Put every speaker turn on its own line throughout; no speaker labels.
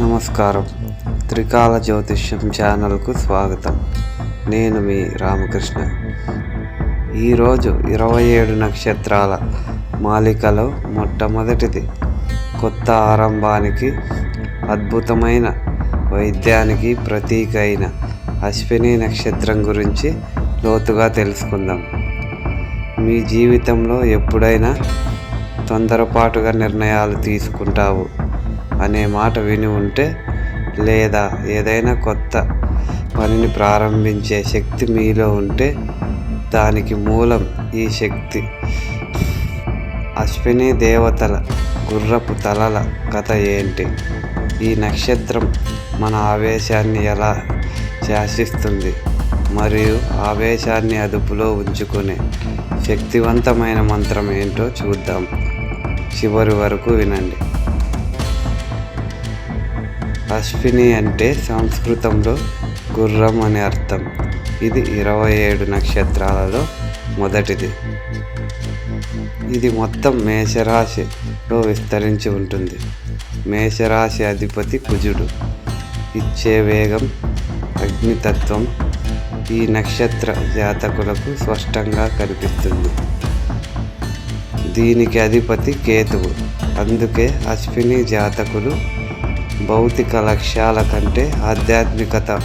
నమస్కారం. త్రికాల జ్యోతిష్యం ఛానల్కు స్వాగతం. నేను మీ రామకృష్ణ. ఈరోజు ఇరవై ఏడు నక్షత్రాల మాలికలో మొట్టమొదటిది. కొత్త ఆరంభానికి అద్భుతమైన వైద్యానికి ప్రతీక అయిన అశ్విని నక్షత్రం గురించి లోతుగా తెలుసుకుందాం. మీ జీవితంలో ఎప్పుడైనా తొందరపాటుగా నిర్ణయాలు తీసుకుంటావు? అనే మాట విని ఉంటే లేదా ఏదైనా కొత్త పనిని ప్రారంభించే శక్తి మీలో ఉంటే దానికి మూలం ఈ శక్తి. అశ్విని దేవతల గుర్రపు తలల కథ ఏంటి? ఈ నక్షత్రం మన ఆవేశాన్ని ఎలా శాసిస్తుంది? మరియు ఆవేశాన్ని అదుపులో ఉంచుకునే శక్తివంతమైన మంత్రం ఏంటో చూద్దాం. చివరి వరకు వినండి. అశ్విని అంటే సంస్కృతంలో గుర్రం అని అర్థం. ఇది ఇరవై ఏడు నక్షత్రాలలో మొదటిది. ఇది మొత్తం మేషరాశిలో విస్తరించి ఉంటుంది. మేషరాశి అధిపతి కుజుడు. ఇచ్చే వేగం అగ్నితత్వం ఈ నక్షత్ర జాతకులకు స్పష్టంగా కనిపిస్తుంది. దీనికి అధిపతి కేతువు. అందుకే అశ్విని జాతకులు భౌతిక లక్ష్యాల కంటే ఆధ్యాత్మికత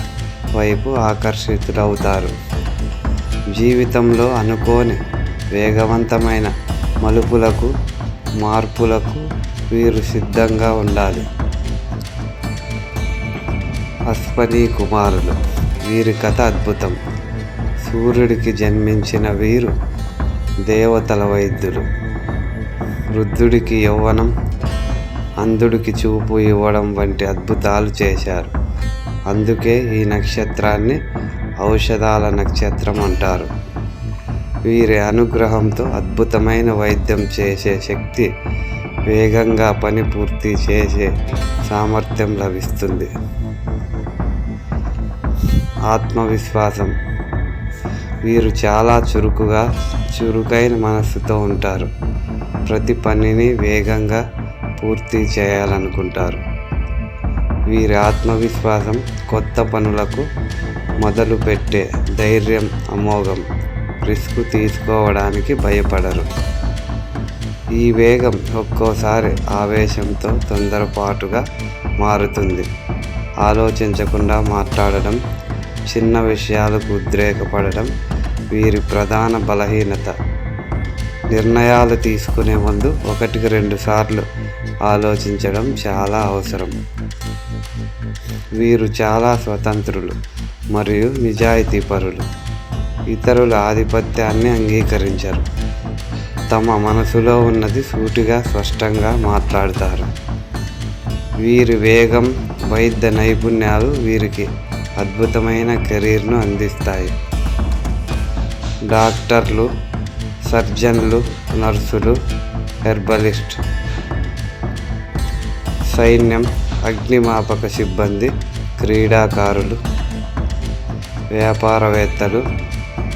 వైపు ఆకర్షితులవుతారు. జీవితంలో అనుకోని వేగవంతమైన మలుపులకు మార్పులకు వీరు సిద్ధంగా ఉండాలి. అశ్వని కుమారులు వీరి కథ అద్భుతం. సూర్యుడికి జన్మించిన వీరు దేవతల వైద్యులు. వృద్ధుడికి యౌవనం అంధుడికి చూపు ఇవ్వడం వంటి అద్భుతాలు చేశారు. అందుకే ఈ నక్షత్రాన్ని ఔషధాల నక్షత్రం అంటారు. వీరి అనుగ్రహంతో అద్భుతమైన వైద్యం చేసే శక్తి వేగంగా పని పూర్తి చేసే సామర్థ్యం లభిస్తుంది. ఆత్మవిశ్వాసం. వీరు చాలా చురుకుగా చురుకైన మనస్సుతో ఉంటారు. ప్రతి పనిని వేగంగా పూర్తి చేయాలనుకుంటారు. వీరి ఆత్మవిశ్వాసం కొత్త పనులకు మొదలు పెట్టే ధైర్యం అమోఘం రిస్క్ తీసుకోవడానికి భయపడరు. ఈ వేగం ఒక్కోసారి ఆవేశంతో తొందరపాటుగా మారుతుంది. ఆలోచించకుండా మాట్లాడడం చిన్న విషయాలకు ఉద్రేకపడడం వీరి ప్రధాన బలహీనత. నిర్ణయాలు తీసుకునే ముందు ఒకటికి రెండు సార్లు ఆలోచించడం చాలా అవసరం. వీరు చాలా స్వతంత్రులు మరియు నిజాయితీపరులు ఇతరుల ఆధిపత్యాన్ని అంగీకరించరు. తమ మనసులో ఉన్నది సూటిగా స్పష్టంగా మాట్లాడతారు. వీరి వేగం వైద్య నైపుణ్యాలు వీరికి అద్భుతమైన కెరీర్ను అందిస్తాయి. డాక్టర్లు సర్జన్లు నర్సులు హెర్బలిస్ట్ సైన్యం అగ్నిమాపక సిబ్బంది క్రీడాకారులు వ్యాపారవేత్తలు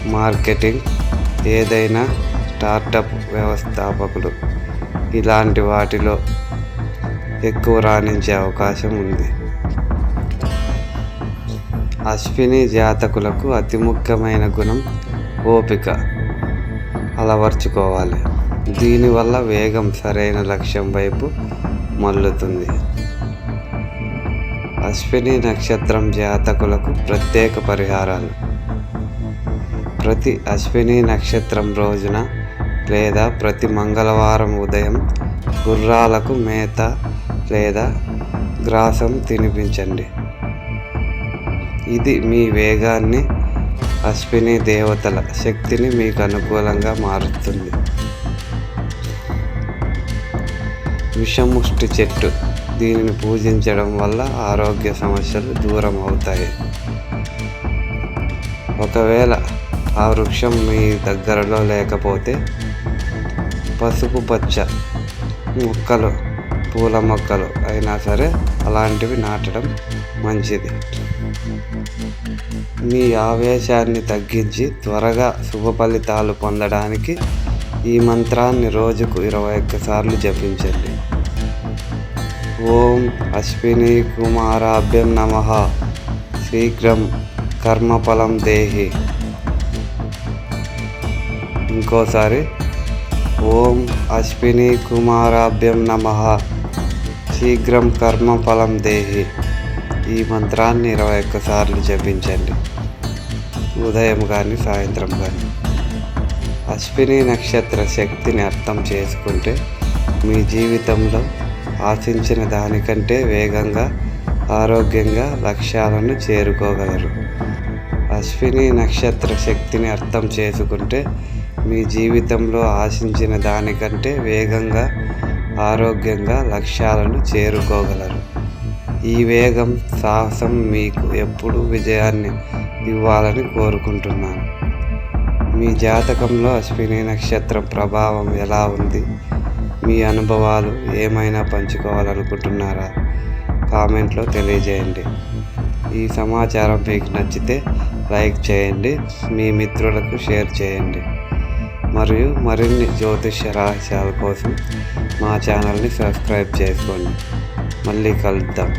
మార్కెటింగ్ ఏదైనా స్టార్టప్ వ్యవస్థాపకులు. ఇలాంటి వాటిలో ఎక్కువ రాణించే అవకాశం ఉంది. అశ్విని జాతకులకు అతి ముఖ్యమైన గుణం ఓపిక. అలవర్చుకోవాలి. దీనివల్ల వేగం సరైన లక్ష్యం వైపు మల్లుతుంది అశ్విని నక్షత్రం జాతకులకు ప్రత్యేక పరిహారాలు. ప్రతి అశ్విని నక్షత్రం రోజున లేదా ప్రతి మంగళవారం ఉదయం గుర్రాలకు మేత లేదా గ్రాసం తినిపించండి. ఇది మీ వేగాన్ని అశ్విని దేవతల శక్తిని మీకు అనుకూలంగా మారుస్తుంది విషముష్టి చెట్టు దీనిని పూజించడం వల్ల ఆరోగ్య సమస్యలు దూరం అవుతాయి ఒకవేళ ఆ వృక్షం మీ దగ్గరలో లేకపోతే పసుపు పచ్చ మొక్కలు పూల మొక్కలు అయినా సరే అలాంటివి నాటడం మంచిది. మీ ఆవేశాన్ని తగ్గించి త్వరగా శుభ ఫలితాలు పొందడానికి ఈ మంత్రాన్ని రోజుకు ఇరవై ఒక్కసార్లు జపించండి. ఓం అశ్విని కుమారాభ్యం నమ. శీఘ్రం కర్మఫలం దేహి. ఇంకోసారి ఓం అశ్విని కుమారాభ్యం నమ. శీఘ్రం కర్మఫలం దేహి. ఈ మంత్రాన్ని ఇరవై ఒక్కసార్లు జపించండి. ఉదయం కానీ సాయంత్రం కానీ అశ్విని నక్షత్ర శక్తిని అర్థం చేసుకుంటే మీ జీవితంలో ఆశించిన దానికంటే వేగంగా ఆరోగ్యంగా లక్ష్యాలను చేరుకోగలరు. అశ్విని నక్షత్ర శక్తిని అర్థం చేసుకుంటే మీ జీవితంలో ఆశించిన దానికంటే వేగంగా ఆరోగ్యంగా లక్ష్యాలను చేరుకోగలరు. ఈ వేగం సాహసం మీకు ఎప్పుడూ విజయాన్ని ఇవ్వాలని కోరుకుంటున్నాను. మీ జాతకంలో అశ్విని నక్షత్రం ప్రభావం ఎలా ఉంది? మీ అనుభవాలు ఏమైనా పంచుకోవాలనుకుంటున్నారా? కామెంట్లో తెలియజేయండి. ఈ సమాచారం మీకు నచ్చితే లైక్ చేయండి మీ మిత్రులకు షేర్ చేయండి. మరియు మరిన్ని జ్యోతిష్య రహస్యాల కోసం మా ఛానల్ని సబ్స్క్రైబ్ చేసుకోండి. మళ్ళీ కలుద్దాం.